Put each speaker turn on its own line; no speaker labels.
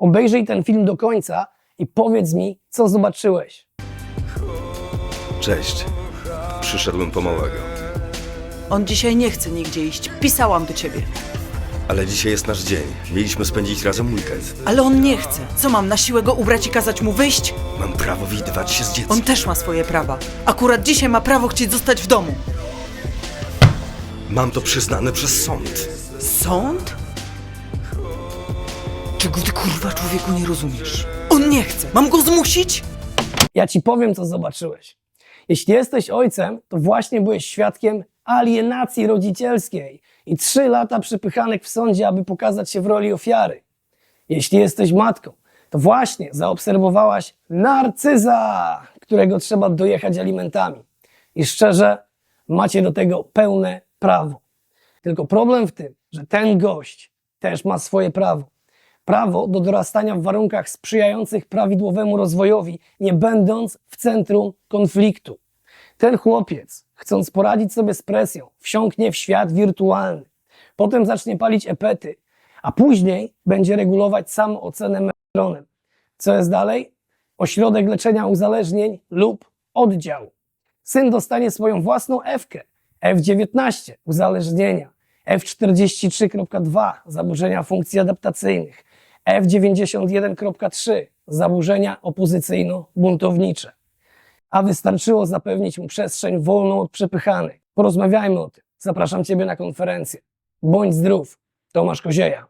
Obejrzyj ten film do końca i powiedz mi, co zobaczyłeś.
Cześć. Przyszedłem po małego.
On dzisiaj nie chce nigdzie iść. Pisałam do ciebie.
Ale dzisiaj jest nasz dzień. Mieliśmy spędzić razem weekend.
Ale on nie chce. Co mam, na siłę go ubrać i kazać mu wyjść?
Mam prawo widywać się z dzieckiem.
On też ma swoje prawa. Akurat dzisiaj ma prawo chcieć zostać w domu.
Mam to przyznane przez sąd.
Sąd? Czego ty kurwa człowieku nie rozumiesz? On nie chce. Mam go zmusić?
Ja ci powiem, co zobaczyłeś. Jeśli jesteś ojcem, to właśnie byłeś świadkiem alienacji rodzicielskiej i trzy lata przepychanek w sądzie, aby pokazać się w roli ofiary. Jeśli jesteś matką, to właśnie zaobserwowałaś narcyza, którego trzeba dojechać alimentami. I szczerze, macie do tego pełne prawo. Tylko problem w tym, że ten gość też ma swoje prawo. Prawo do dorastania w warunkach sprzyjających prawidłowemu rozwojowi, nie będąc w centrum konfliktu. Ten chłopiec, chcąc poradzić sobie z presją, wsiąknie w świat wirtualny. Potem zacznie palić epety, a później będzie regulować samoocenę metronem. Co jest dalej? Ośrodek leczenia uzależnień lub oddział. Syn dostanie swoją własną F-kę, F19 uzależnienia, F43.2 zaburzenia funkcji adaptacyjnych, F91.3 zaburzenia opozycyjno-buntownicze. A wystarczyło zapewnić mu przestrzeń wolną od przepychanych. Porozmawiajmy o tym. Zapraszam Ciebie na konferencję. Bądź zdrów. Tomasz Kozieja.